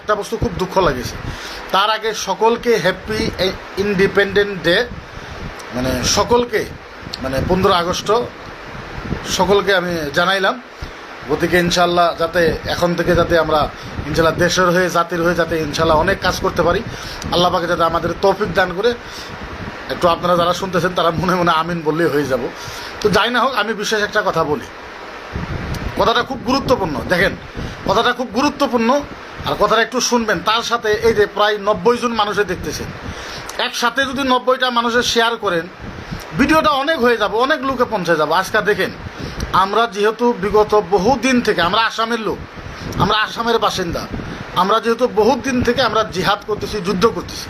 একটা বস্তু খুব দুঃখ লাগেছে। তার আগে সকলকে হ্যাপি ইন্ডিপেন্ডেন্ট ডে মানে সকলকে মানে পনেরো আগস্ট, সকলকে আমি জানাইলাম। গতিকে ইনশাল্লাহ যাতে এখন থেকে যাতে আমরা ইনশাল্লাহ দেশের হয়ে, জাতির হয়ে যাতে ইনশাল্লাহ অনেক কাজ করতে পারি। আল্লাহ পাকে যাতে আমাদের তৌফিক দান করে। একটু আপনারা যারা শুনতেছেন তারা মনে মনে আমিন বললেই হয়ে যাব। তো যাই না হোক, আমি বিশেষ একটা কথা বলি। কথাটা খুব গুরুত্বপূর্ণ। দেখেন, কথাটা খুব গুরুত্বপূর্ণ। আর কথাটা একটু শুনবেন, তার সাথে এই যে প্রায় নব্বই জন মানুষে দেখতেছেন। একসাথে যদি নব্বইটা মানুষের শেয়ার করেন, ভিডিওটা অনেক হয়ে যাবে, অনেক লোকে পৌঁছে যাবে। আজকে দেখেন, আমরা যেহেতু বিগত বহু দিন থেকে, আমরা আসামের লোক, আমরা আসামের বাসিন্দা, আমরা যেহেতু বহু দিন থেকে আমরা জিহাদ করতেছি, যুদ্ধ করতেছি।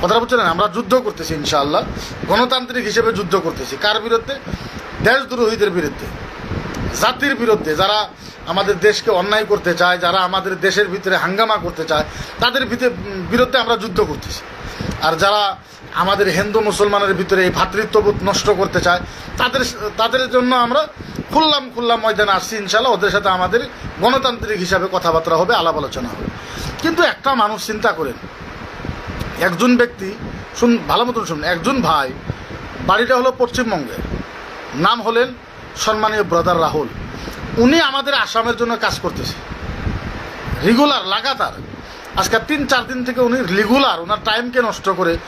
কথাটা বুঝছেন? আমরা যুদ্ধ করতেছি ইনশাআল্লাহ, গণতান্ত্রিক হিসেবে যুদ্ধ করতেছি। কার বিরুদ্ধে? দেশদ্রোহীদের বিরুদ্ধে। জাতির বিরুদ্ধে, যারা আমাদের দেশকে অন্যায় করতে চায়, যারা আমাদের দেশের ভিতরে হাঙ্গামা করতে চায়, তাদের বিরুদ্ধে আমরা যুদ্ধ করতেছি। আর যারা আমাদের হিন্দু মুসলমানের ভিতরে এই ভ্রাতৃত্ববোধ নষ্ট করতে চায়, তাদের তাদের জন্য আমরা খুললাম খুললাম ময়দানে আসছি ইনশাল্লাহ ওদের সাথে আমাদের গণতান্ত্রিক হিসাবে কথাবার্তা হবে, আলাপ আলোচনা হবে। কিন্তু একটা মানুষ চিন্তা করেন, একজন ব্যক্তি, শুন ভালো মতন শুনুন, একজন ভাই, বাড়িটা হলো পশ্চিমবঙ্গে নাম হলেন সম্মানীয় ব্রাদার রাহুল, উনি আমাদের আসামের জন্য কাজ করতেছে। রেগুলার লাগাতার। আজকে তিন, চার দিন থেকে উনি রেগুলার ওনার টাইমকে নষ্ট করে,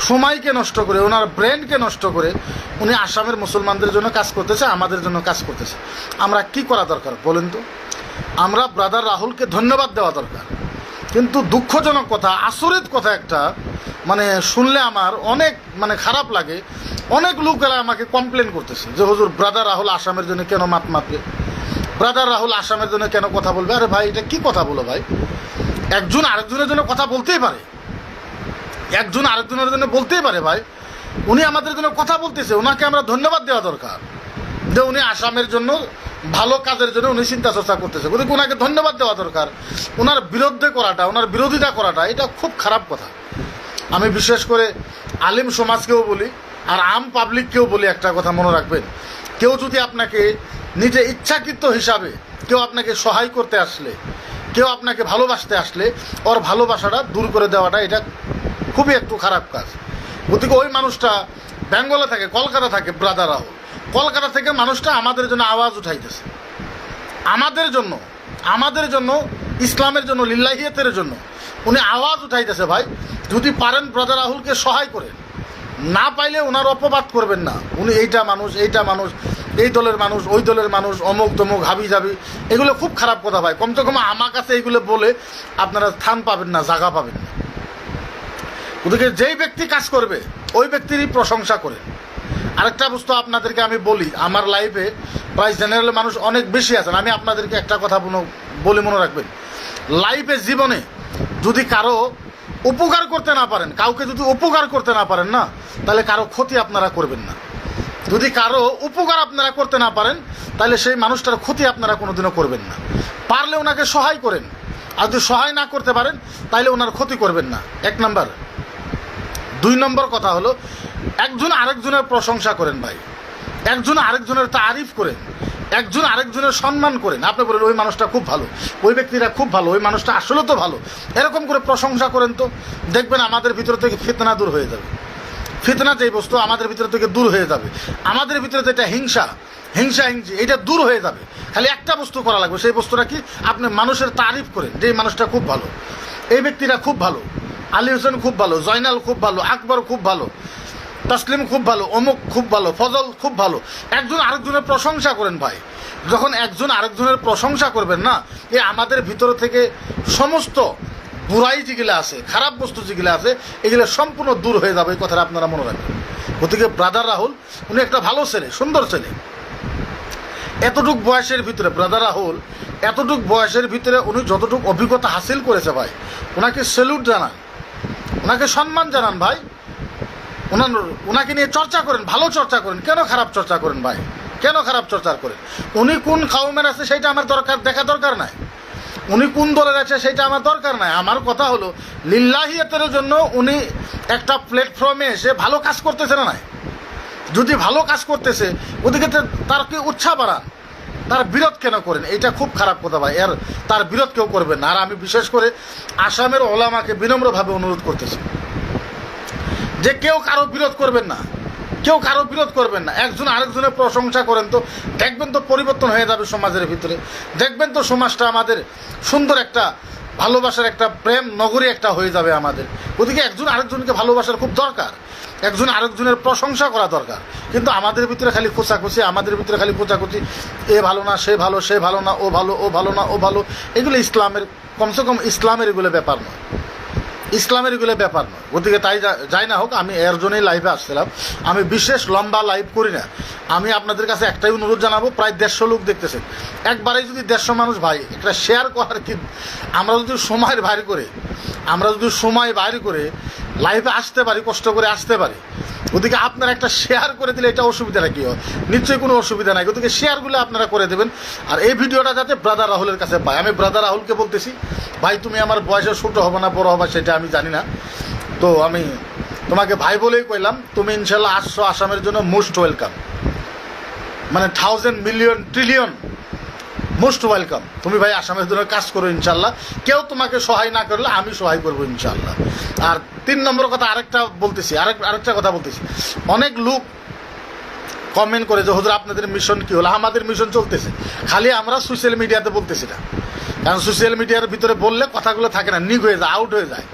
সময়কে নষ্ট করে ওনার ব্রেনকে নষ্ট করে, উনি আসামের মুসলমানদের জন্য কাজ করতেছে, আমাদের জন্য কাজ করতেছে। আমরা কি করা দরকার বলেন তো? আমরা ব্রাদার রাহুলকে ধন্যবাদ দেওয়া দরকার। কিন্তু দুঃখজনক কথা আসরিত কথা একটা মানে শুনলে আমার অনেক মানে খারাপ লাগে অনেক লোকেরা আমাকে কমপ্লেন করতেছে যে, হুজুর ব্রাদার রাহুল আসামের জন্য কেন মাত মাতবে? ব্রাদার রাহুল আসামের জন্য কেন কথা বলবে? আরে ভাই, এটা কি কথা বলো ভাই? একজন আরেকজনের জন্য কথা বলতেই পারে। একজন আরেকজনের জন্য বলতেই পারে ভাই। উনি আমাদের জন্য কথা বলতেছে ওনাকে আমরা ধন্যবাদ দেওয়া দরকার। যে উনি আসামের জন্য ভালো কাজের জন্য উনি চিন্তা চর্চা করতেছে। গতিকে ওনাকে ধন্যবাদ দেওয়া দরকার? ওনার বিরুদ্ধে করাটা ওনার বিরোধিতা করাটা, এটা খুব খারাপ কথা। আমি বিশেষ করে আলিম সমাজকেও বলি আর আম পাবলিককেও বলি একটা কথা মনে রাখবেন। কেউ যদি আপনাকে নিজে ইচ্ছাকৃত হিসাবে কেউ আপনাকে সহায় করতে আসলে, কেউ আপনাকে ভালোবাসতে আসলে, ওর ভালোবাসাটা দূর করে দেওয়াটা এটা খুবই একটু খারাপ কাজ। গতিকে ওই মানুষটা বেঙ্গলে থাকে, কলকাতা থাকে ব্রাদার রাহুল কলকাতা থেকে মানুষটা আমাদের জন্য আওয়াজ উঠাইতেছে। আমাদের জন্য আমাদের জন্য, ইসলামের জন্য, লিল্লাহিয়তের জন্য উনি আওয়াজ উঠাইতেছে ভাই, যদি পারেন ব্রাদার রাহুলকে সহায় করেন। না পাইলে ওনার অপবাদ করবেন না। উনি এইটা মানুষ এইটা মানুষ, এই দলের মানুষ, ওই দলের মানুষ, অমুক তমুক, হাবি যাবি এগুলো খুব খারাপ কথা ভাই। কমসে কম আমার কাছে এইগুলো বলে আপনারা স্থান পাবেন না, জায়গা পাবেন না। ওদিকে যেই ব্যক্তি কাজ করবে, ওই ব্যক্তিরই প্রশংসা করে। আরেকটা বস্তু আপনাদেরকে আমি বলি, আমার লাইফে প্রায় জেনারেল মানুষ অনেক বেশি আছেন। আমি আপনাদেরকে একটা কথা বলে মনে রাখবেন। লাইফে জীবনে যদি কারও উপকার করতে না পারেন, কাউকে যদি উপকার করতে না পারেন না, তাহলে কারও ক্ষতি আপনারা করবেন না। যদি কারও উপকার আপনারা করতে না পারেন, তাহলে সেই মানুষটার ক্ষতি আপনারা কোনোদিনও করবেন না। পারলে ওনাকে সহায় করেন। আর যদি সহায় না করতে পারেন, তাহলে ওনার ক্ষতি করবেন না। এক নম্বর। দুই নম্বর কথা হলো, একজন আরেকজনের প্রশংসা করেন ভাই। একজন আরেকজনের তারিফ করেন। একজন আরেকজনের সম্মান করেন আপনি বলেন ওই মানুষটা খুব ভালো, ওই ব্যক্তিরা খুব ভালো, ওই মানুষটা আসলে তো ভালো। এরকম করে প্রশংসা করেন তো, দেখবেন আমাদের ভিতর থেকে ফিতনা দূর হয়ে যাবে। ফিতনা যেই বস্তু আমাদের ভিতর থেকে দূর হয়ে যাবে। আমাদের ভিতরে যেটা হিংসা হিংসা, হিংসি, এটা দূর হয়ে যাবে। খালি একটা বস্তু করা লাগবে, সেই বস্তুটা কি? আপনি মানুষের তারিফ করেন যে এই মানুষটা খুব ভালো। এই ব্যক্তিরা খুব ভালো, আলী হোসেন খুব ভালো, জয়নাল খুব ভালো, আকবর খুব ভালো। তসলিম খুব ভালো, অমুক খুব ভালো, ফজল খুব ভালো। একজন আরেকজনের প্রশংসা করেন ভাই। যখন একজন আরেকজনের প্রশংসা করবেন না, এ আমাদের ভিতর থেকে সমস্ত বুড়াই যেগুলো আছে, খারাপ বস্তু যেগুলো আছে, এগুলো সম্পূর্ণ দূর হয়ে যাবে, এই কথাটা আপনারা মনে রাখবেন। গতিকে ব্রাদার রাহুল, উনি একটা ভালো ছেলে, সুন্দর ছেলে। এতটুক বয়সের ভিতরে ব্রাদার রাহুল, এতটুক বয়সের ভিতরে উনি যতটুকু অভিজ্ঞতা হাসিল করেছে ভাই ওনাকে সেলুট জানান ওনাকে সম্মান জানান ভাই। ওনার ওনাকে নিয়ে চর্চা করেন, ভালো চর্চা করেন। কেন খারাপ চর্চা করেন ভাই? কেন খারাপ চর্চা করেন? উনি কোন খাউমের আছে সেটা আমার দরকার, দেখা দরকার নাই। উনি কোন দলের আছে সেটা আমার দরকার নাই। আমার কথা হলো, লিল্লাহিয়াতের জন্য উনি একটা প্ল্যাটফর্মে এসে ভালো কাজ করতেছে না যদি ভালো কাজ করতেছে, ওদিকে তার কি উৎসাহ বাড়ান? তার বিরোধ কেন করেন? এটা খুব খারাপ কথা ভাই। এর তার বিরোধ কেউ করবেন না। আর আমি বিশেষ করে আসামের ওলামাকে বিনম্রভাবে অনুরোধ করতেছি। যে কেউ কারও বিরোধ করবেন না। কেউ কারও বিরোধ করবেন না। একজন আরেকজনের প্রশংসা করেন তো, দেখবেন তো পরিবর্তন হয়ে যাবে সমাজের ভিতরে। দেখবেন তো সমাজটা আমাদের সুন্দর একটা ভালোবাসার একটা প্রেম নগরী একটা হয়ে যাবে আমাদের। ওদিকে একজন আরেকজনকে ভালোবাসার খুব দরকার। একজন আরেকজনের প্রশংসা করা দরকার। কিন্তু আমাদের ভিতরে খালি খোঁচাখুচি, আমাদের ভিতরে খালি খোঁচাখুচি, এ ভালো না, সে ভালো সে ভালো না, ও ভালো ও ভালো না, ও ভালো। এগুলো ইসলামের, কমসে কম ইসলামের এগুলো ব্যাপার নয়। ইসলামের এগুলো ব্যাপার নয়। ওদিকে তাই যাই না হোক, আমি এর জন্যই লাইভে আসছিলাম। আমি বিশেষ লম্বা লাইভ করি না। আমি আপনাদের কাছে একটাই অনুরোধ জানাব, প্রায় দেড়শো লোক দেখতেছেন। একবারেই যদি দেড়শো মানুষ ভাই, একটা শেয়ার করার কি আমরা যদি সময়ের বাইর করে, আমরা যদি সময় বাইর করে লাইভে আসতে পারি, কষ্ট করে আসতে পারি ওদিকে আপনারা একটা শেয়ার করে দিলে এটা অসুবিধাটা কী হয়? নিশ্চয়ই কোনো অসুবিধা নাই। ওদিকে শেয়ারগুলো আপনারা করে দেবেন। আর এই ভিডিওটা যাতে ব্রাদার রাহুলের কাছে পায়। আমি ব্রাদার রাহুলকে বলতেছি, ভাই, তুমি আমার বয়সে ছোটো হবে না, বড় হবে সেটা আমি জানি না। তো আমি তোমাকে ভাই বলেই কইলাম, তুমি ইনশাল্লাহ আসছো আসামের জন্য মোস্ট ওয়েলকাম মানে thousand million trillion most welcome. তুমি ভাই আসামের জন্য কাজ করো ইনশাল্লাহ কেউ তোমাকে সহায় না করলে আমি সহায় করব ইনশাল্লাহ আর তিন নম্বর কথা আরেকটা বলতেছি, আরেক, আরেকটা কথা বলতেছি। অনেক লোক কমেন্ট করে যে, হুজুর, আপনাদের মিশন কি হলো? আমাদের মিশন চলতেছে। খালি আমরা সোশ্যাল মিডিয়াতে বলতেছি না। কারণ সোশ্যাল মিডিয়ার ভিতরে বললে কথাগুলো থাকে না নিগ হয়ে যায় আউট হয়ে যায়।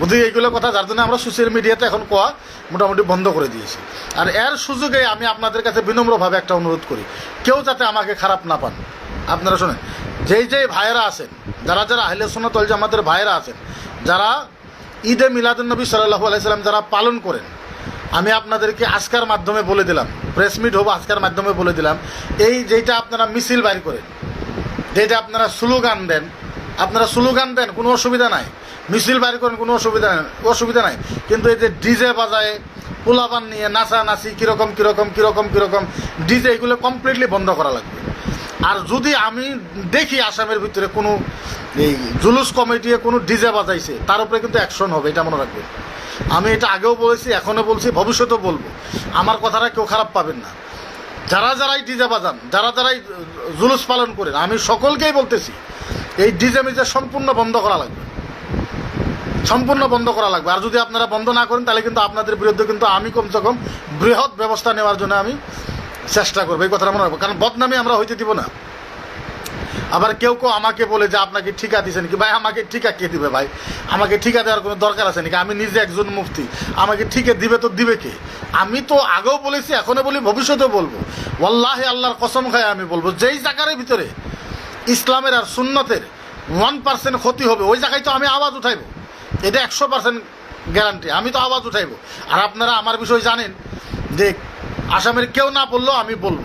বুঝলি? এইগুলো কথা, যার জন্য আমরা সোশ্যাল মিডিয়াতে এখন কোয়া মোটামুটি বন্ধ করে দিয়েছি। আর এর সুযোগে আমি আপনাদের কাছে বিনম্রভাবে একটা অনুরোধ করি। কেউ যাতে আমাকে খারাপ না পান। আপনারা শোনেন। যেই যেই ভাইয়েরা আছেন, যারা যারা আহলে সোনাত জামাতের ভাইয়েরা আছেন, যারা ঈদে মিলাদুলনবী সাল্লাহু আলাইসাল্লাম যারা পালন করেন, আমি আপনাদেরকে আজকার মাধ্যমে বলে দিলাম, প্রেস মিট হব আজকার মাধ্যমে বলে দিলাম, এই যেটা আপনারা মিছিল বাইর করেন যেটা আপনারা স্লোগান দেন, আপনারা স্লোগান দেন, কোনো অসুবিধা নাই। মিছিল বাইর করেন, কোনো অসুবিধা নাই অসুবিধা নাই। কিন্তু এই যে ডিজে বাজায়, পোলাপান নিয়ে নাচা নাচি কীরকম কীরকম কীরকম কীরকম, ডিজে এগুলো কমপ্লিটলি বন্ধ করা লাগবে। আর যদি আমি দেখি আসামের ভিতরে কোনো এই জুলুস কমিটিয়ে কোনো ডিজে বাজাইছে, তার উপরে কিন্তু অ্যাকশন হবে, এটা মনে রাখবেন। আমি এটা আগেও বলেছি, এখনও বলছি, ভবিষ্যতেও বলব। আমার কথাটা কেউ খারাপ পাবেন না। যারা যারাই ডিজে বাজান, যারা যারাই জুলুস পালন করেন, আমি সকলকেই বলতেছি, এই ডিজে মিজে সম্পূর্ণ বন্ধ করা লাগবে। সম্পূর্ণ বন্ধ করা লাগবে। আর যদি আপনারা বন্ধ না করেন, তাহলে কিন্তু আপনাদের বিরুদ্ধে কিন্তু আমি কমসে কম বৃহৎ ব্যবস্থা নেওয়ার জন্য আমি চেষ্টা করব, এই কথাটা মনে রাখব। কারণ বদনামি আমরা হইতে দিব না। আবার কেউ কেউ আমাকে বলে যে, আপনাকে ঠিকা দিয়েছেন কি ভাই, আমাকে ঠিকা কে দিবে ভাই? আমাকে ঠিকা দেওয়ার কোনো দরকার আছে নাকি? আমি নিজে একজন মুফতি। আমাকে ঠিকে দিবে তো দিবে কে? আমি তো আগেও বলেছি, এখনও বলি, ভবিষ্যতেও বলব। ওয়াল্লাহে আল্লাহর কসম খায় আমি বলব, যেই জায়গার ভিতরে ইসলামের আর সুন্নতের ওয়ান পার্সেন্ট ক্ষতি হবে, ওই জায়গায় তো আমি আওয়াজ উঠাইবো। এটা একশো পার্সেন্ট গ্যারান্টি আমি তো আওয়াজ উঠাইবো। আর আপনারা আমার বিষয় জানেন যে আসামের কেউ না বললেও আমি বলব।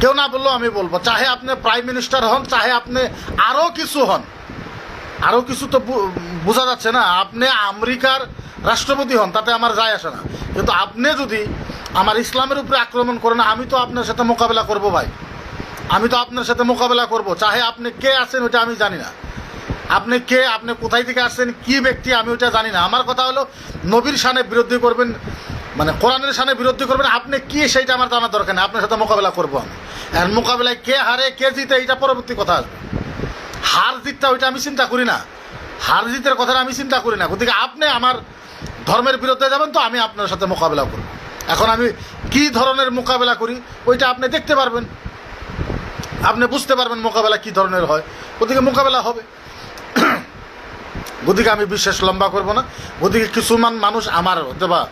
কেউ না বললেও আমি বলব। চাহে আপনি প্রাইম মিনিস্টার হন, চাহে আপনি আরও কিছু হন। আরও কিছু তো বোঝা যাচ্ছে না। আপনি আমেরিকার রাষ্ট্রপতি হন, তাতে আমার যায় আসে না। কিন্তু আপনি যদি আমার ইসলামের উপরে আক্রমণ করেন, আমি তো আপনার সাথে মোকাবেলা করব ভাই। আমি তো আপনার সাথে মোকাবেলা করব। চাহে আপনি কে আছেন ওটা আমি জানি না। আপনি কে, আপনি কোথায় থেকে আসছেন, কি ব্যক্তি আমি ওটা জানি না। আমার কথা হলো, নবীর সানে বিরোধী করবেন মানে কোরআনের সানে বিরোধী করবেন, আপনি কি সেইটা আমার জানার দরকার নেই। আপনার সাথে মোকাবেলা করব আমি। আর মোকাবেলায় কে হারে, কে জিতে এইটা পরবর্তী কথা আসবে। হার জিতটা, ওইটা আমি চিন্তা করি না। হার জিতের কথাটা আমি চিন্তা করি না। গতিকে আপনি আমার ধর্মের বিরুদ্ধে যাবেন তো আমি আপনার সাথে মোকাবেলা করব। এখন আমি কি ধরনের মোকাবেলা করি, ওইটা আপনি দেখতে পারবেন। আপনি বুঝতে পারবেন মোকাবেলা কি ধরনের হয়। ওদিকে মোকাবেলা হবে। গতিকে আমি বিশেষ লম্বা করব না। গতিকে কিছুমান মানুষ আমার হয়তো বা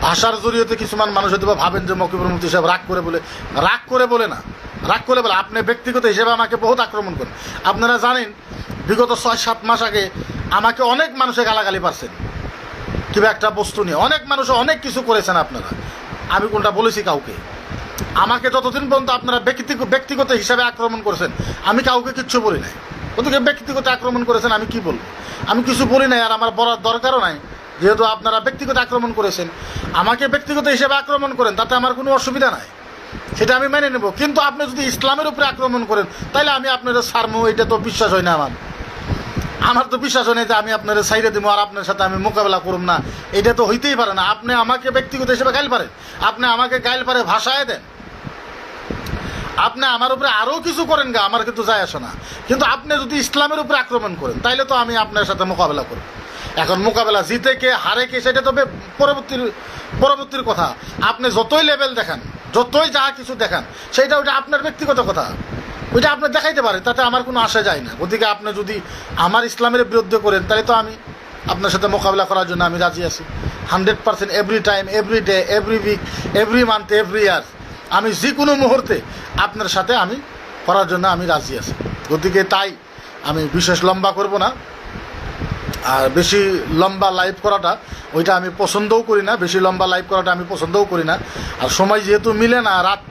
ভাষার জড়িয়েতে কিছুমান মানুষ হয়তো ভাবেন যে মকিবুর মুফতি সাহেব রাগ করে বলে, রাগ করে বলে না। রাগ করে বলে, আপনি ব্যক্তিগত হিসেবে আমাকে বহুত আক্রমণ করেন। আপনারা জানেন, বিগত ছয়, সাত মাস আগে আমাকে অনেক মানুষে গালাগালি পারছেন। কিংবা একটা বস্তু নিয়ে। অনেক মানুষ অনেক কিছু করেছেন আপনারা। আমি কোনটা বলেছি কাউকে? আমাকে যতদিন পর্যন্ত আপনারা ব্যক্তিগত ব্যক্তিগত হিসাবে আক্রমণ করেছেন, আমি কাউকে কিচ্ছু বলি নাই। ওদিকে ব্যক্তিগত আক্রমণ করেছেন, আমি কি বলব? আমি কিছু বলি নাই আর আমার বলার দরকারও নাই। যেহেতু আপনারা ব্যক্তিগত আক্রমণ করেছেন, আমাকে ব্যক্তিগত হিসেবে আক্রমণ করেন, তাতে আমার কোনো অসুবিধা নাই। সেটা আমি মেনে নেব। কিন্তু আপনি যদি ইসলামের উপরে আক্রমণ করেন তাহলে আমি আপনাদের সারমু এটা তো বিশ্বাস হয় না আমার। আমার তো বিশ্বাস হয় না যে আমি আপনার সাইডে দিব আর আপনার সাথে আমি মোকাবেলা করুম না। এটা তো হইতেই পারে না। আপনি আমাকে ব্যক্তিগত হিসেবে গাইল পারেন। আপনি আমাকে গাইল পারে ভাষায় দেন। আপনি আমার উপরে আরও কিছু করেন গা, আমার কিন্তু যায় আসে না। কিন্তু আপনি যদি ইসলামের উপরে আক্রমণ করেন, তাইলে তো আমি আপনার সাথে মোকাবেলা করব। এখন মোকাবেলা জিতে কে হারে কে সেটা তবে পরবর্তীর পরবর্তীর কথা। আপনি যতই লেভেল দেখান, যতই যা কিছু দেখান সেইটা ওইটা আপনার ব্যক্তিগত কথা। ওইটা আপনি দেখাইতে পারে, তাতে আমার কোনো আশা যায় না। ওদিকে আপনি যদি আমার ইসলামের বিরুদ্ধে করেন, তাহলে তো আমি আপনার সাথে মোকাবিলা করার জন্য আমি রাজি আছি। Hundred percent every time every day every week every month every year আমি যে কোনো মুহূর্তে আপনার সাথে আমি করার জন্য আমি রাজি আছি। গতিকে তাই আমি বিশেষ লম্বা করব না। আর বেশি লম্বা লাইভ করাটা ওইটা আমি পছন্দও করি না, বেশি লম্বা লাইভ করাটা আমি পছন্দও করি না। আর সময় যেহেতু মিলে না, রাত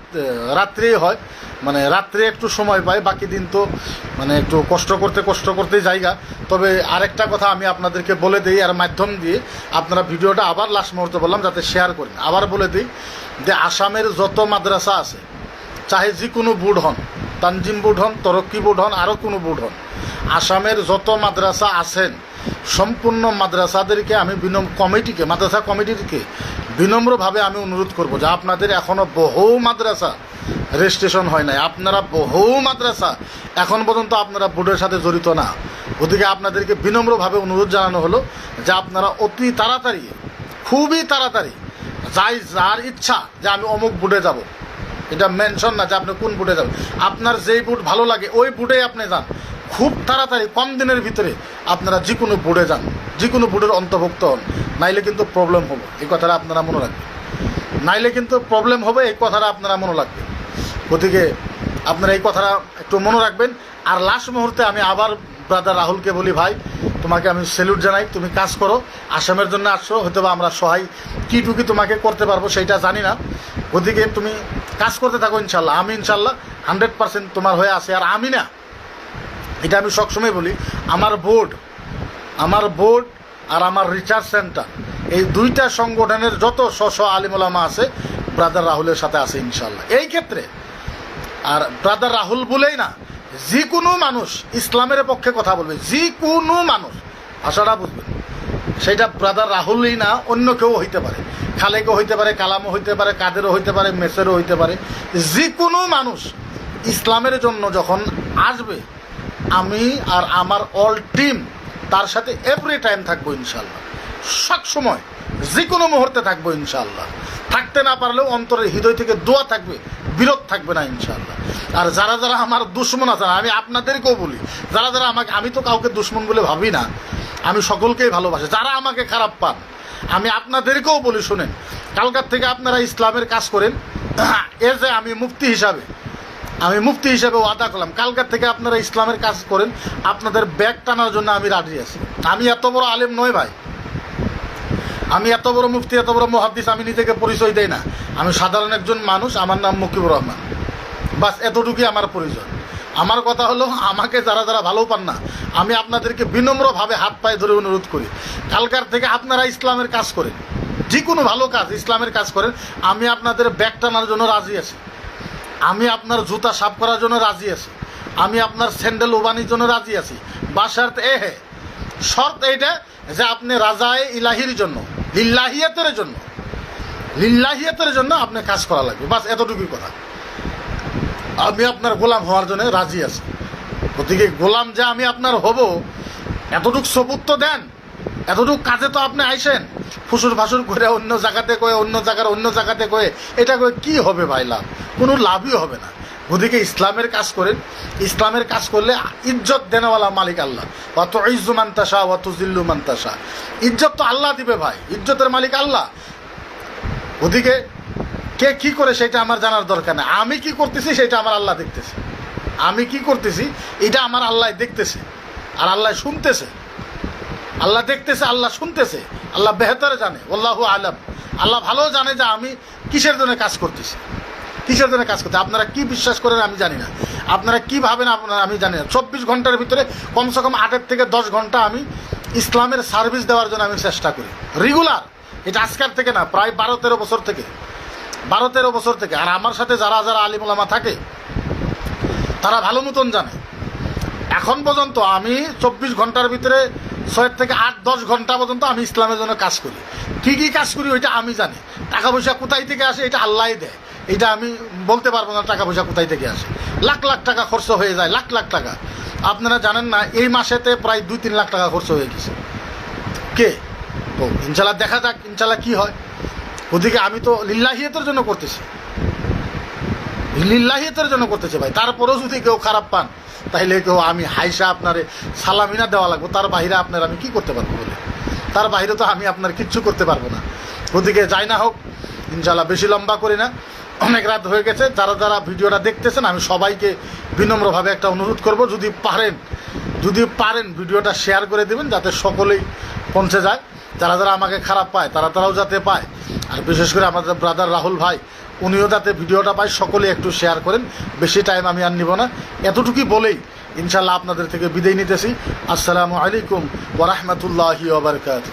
রাত্রেই হয় মানে রাত্রে একটু সময় পাই, বাকি দিন তো মানে একটু কষ্ট করতে কষ্ট করতে জায়গা। তবে আরেকটা কথা আমি আপনাদেরকে বলে দিই আর মাধ্যম দিয়ে আপনারা ভিডিওটা আবার লাস্ট মুহূর্তে বললাম, যাতে শেয়ার করেন। আবার বলে দিই যে আসামের যত মাদ্রাসা আছে, চাহে যে কোনো বোর্ড হন, তানজিম বোর্ড হন, তরক্কি বোর্ড হন আরও কোনো বোর্ড হন, আসামের যত মাদ্রাসা আছেন সম্পূর্ণ মাদ্রাসাদেরকে আমি বিনম কমিটিকে, মাদ্রাসা কমিটিকে বিনম্রভাবে আমি অনুরোধ করব যে আপনাদের এখনও বহু মাদ্রাসা রেজিস্ট্রেশন হয় নাই। আপনারা বহু মাদ্রাসা এখন পর্যন্ত আপনারা বোর্ডের সাথে জড়িত না। ওদিকে আপনাদেরকে বিনম্রভাবে অনুরোধ জানানো হলো যে আপনারা অতি তাড়াতাড়ি, খুবই তাড়াতাড়ি, যাই যার ইচ্ছা যে আমি অমুক বুটে যাব। এটা মেনশন না যে আপনি কোন বুটে যাবেন। আপনার যেই বুট ভালো লাগে, ওই বুটেই আপনি যান। খুব তাড়াতাড়ি, কম দিনের ভিতরে আপনারা যে কোনো বুটে যান, যে কোনো বুটের অন্তর্ভুক্ত হন, নাইলে কিন্তু প্রবলেম হবে। এই কথাটা আপনারা মনে রাখবেন। নাইলে কিন্তু প্রবলেম হবে, এই কথাটা আপনারা মনে রাখবেন। গতিকে আপনারা এই কথাটা একটু মনে রাখবেন। আর লাস্ট মুহূর্তে আমি আবার ব্রাদার রাহুলকে বলি, ভাই, তোমাকে আমি স্যালুট জানাই, তুমি কাজ করো। আসামের জন্য আসছো হয়তো বা আমরা সহায় কী টুকি তোমাকে করতে পারব, সেইটা জানি না। ওদিকে তুমি কাজ করতে থাকো ইনশাল্লাহ। আমি ইনশাল্লাহ হান্ড্রেড পার্সেন্ট তোমার হয়ে আছে। আর আমি না এটা আমি সবসময় বলি, আমার বোর্ড আমার বোর্ড আর আমার রিসার্চ সেন্টার, এই দুইটা সংগঠনের যত স্ব স্ব আলিমুলামা আছে, ব্রাদার রাহুলের সাথে আছে ইনশাল্লাহ এই ক্ষেত্রে, আর ব্রাদার রাহুল বলেই না যে কোনো মানুষ ইসলামের পক্ষে কথা বলবে যে কোনো মানুষ, ভাষাটা বুঝবেন, সেটা ব্রাদার রাহুলই না, অন্য কেউ হইতে পারে। খালেকও হইতে পারে, কালামও হইতে পারে, কাদেরও হইতে পারে, মেসেরও হইতে পারে যে কোনো মানুষ ইসলামের জন্য যখন আসবে আমি আর আমার অল টিম তার সাথে এভরি টাইম থাকব ইনশাল্লাহ সব সময় যে কোনো মুহূর্তে থাকব ইনশাল্লাহ থাকতে না পারলেও অন্তরের হৃদয় থেকে দোয়া থাকবে বিরত থাকবে না ইনশাল্লাহ আর যারা যারা আমার দুশ্মন আছে আমি আপনাদেরকেও বলি, যারা যারা আমাকে, আমি তো কাউকে দুশ্মন বলে ভাবি না। আমি সকলকেই ভালোবাসি। যারা আমাকে খারাপ পান, আমি আপনাদেরকেও বলি, শুনেন। কালকার থেকে আপনারা ইসলামের কাজ করেন, এ যে আমি মুক্তি হিসাবে আমি মুফতি হিসেবে ওয়াদা করলাম, কালকার থেকে আপনারা ইসলামের কাজ করেন, আপনাদের ব্যাগ টানার জন্য আমি রাজি আছি। আমি এত বড় আলেম নয় ভাই। আমি এত বড় মুফতি, এত বড় মহাদ্দিস, আমি নিজেকে পরিচয় দেই না। আমি সাধারণ একজন মানুষ, আমার নাম মুকিবুর রহমান। বাস, এতটুকুই আমার পরিচয়। আমার কথা হলো, আমাকে যারা যারা ভালো পান না, আমি আপনাদেরকে বিনম্রভাবে হাত পায়ে ধরে অনুরোধ করি। কালকার থেকে আপনারা ইসলামের কাজ করেন। যে কোনো ভালো কাজ, ইসলামের কাজ করেন। আমি আপনাদের ব্যাগ টানার জন্য রাজি আছি। আমি আপনার জুতা সাফ করার জন্য রাজি আছি। আমি আপনার স্যান্ডেল ওবানির জন্য রাজি আছি। বাসার্থ এ হে, শর্ত এইটা যে আপনি রাজায় ইলাহির জন্য, লিল্লাহিয়াতের জন্য লিল্লাহিয়াতের জন্য আপনি কাজ করা লাগবে। বাস এতটুকুই কথা। আমি আপনার গোলাম হওয়ার জন্য রাজি আছি। গতিকে গোলাম যে আমি আপনার হব, এতটুকু সবুত তো দেন। এতটুক কাজে তো আপনি আইসেন। ফুসুর ফাসুর করে অন্য জায়গাতে কয়ে, অন্য জায়গার অন্য জায়গাতে কয়ে, এটা করে কি হবে ভাই লাভ? কোনো লাভই হবে না। ওদিকে ইসলামের কাজ করেন। ইসলামের কাজ করলে ইজ্জত দেনেওয়ালা মালিক আল্লাহ। অত ইজ্জু মান্তাসা অত জিল্লু মান্তাসা ইজ্জত তো আল্লাহ দিবে ভাই। ইজ্জতের মালিক আল্লাহ। ওদিকে কে কি করে সেটা আমার জানার দরকার নেই। আমি কি করতেছি সেটা আমার আল্লাহ দেখতেছে। আমি কি করতেছি, এটা আমার আল্লাহ দেখতেছে। আর আল্লাহ শুনতেছে। আল্লাহ দেখতেছে, আল্লাহ শুনতেছে, আল্লাহ বেহতরে জানে আল্লাহ আলম। আল্লাহ ভালো জানে যে আমি কিসের জন্য কাজ করতেছি, কিসের জন্য কাজ করতে আপনারা কি বিশ্বাস করেন আমি জানি না। আপনারা কি ভাবেন আপনারা আমি জানি না। চব্বিশ ঘণ্টার ভিতরে কমসে কম আটের থেকে দশ ঘণ্টা আমি ইসলামের সার্ভিস দেওয়ার জন্য আমি চেষ্টা করি। রেগুলার। এটা আজকাল থেকে না, প্রায় বারো তেরো বছর থেকে। বারো তেরো বছর থেকে। আর আমার সাথে যারা যারা আলিমুলামা থাকে, তারা ভালো মতন জানে। এখন পর্যন্ত আমি চব্বিশ ঘণ্টার ভিতরে ছয় থেকে আট, দশ ঘণ্টা পর্যন্ত আমি ইসলামের জন্য কাজ করি। কী কী কাজ করি ওইটা আমি জানি। টাকা পয়সা কোথায় থেকে আসে এটা আল্লাহই দেয়। এটা আমি বলতে পারব না টাকা পয়সা কোথায় থেকে আসে। লাখ লাখ টাকা খরচ হয়ে যায়, লাখ লাখ টাকা। আপনারা জানেন না, এই মাসেতে প্রায় দুই, তিন লাখ টাকা খরচ হয়ে গেছে। কে? তো ইনশাল্লাহ দেখা যাক ইনশাল্লাহ কি হয়। ওদিকে আমি তো লিল্লাহিয়তের জন্য করতেছি। লিল্লাহিয়তের জন্য করতেছি ভাই। তারপরেও যদি কেউ খারাপ পান তাহলে কেউ আমি হাইসা আপনারে সালামিনা দেওয়া লাগবো, তার বাইরে আপনার আমি কি করতে পারব বলে? তার বাইরে তো আমি আপনার কিচ্ছু করতে পারব না। ওদিকে যাই না হোক ইনশাল্লাহ বেশি লম্বা করি না। অনেক রাত হয়ে গেছে, যারা যারা ভিডিওটা দেখতেছেন, আমি সবাইকে বিনম্রভাবে একটা অনুরোধ করব, যদি পারেন যদি পারেন ভিডিওটা শেয়ার করে দেবেন, যাতে সকলেই পৌঁছে যায়। যারা যারা আমাকে খারাপ পায়, তারা তারাও যাতে পায়। আর বিশেষ করে আমাদের ব্রাদার রাহুল ভাই উনিও যাতে ভিডিওটা পায় সকলে একটু শেয়ার করেন। বেশি টাইম আমি আর নিব না। এতটুকুই বলেই ইনশাল্লাহ আপনাদের থেকে বিদায় নিতেছি। আসসালামু আলাইকুম ওরহমতুল্লাহি ওবরকাত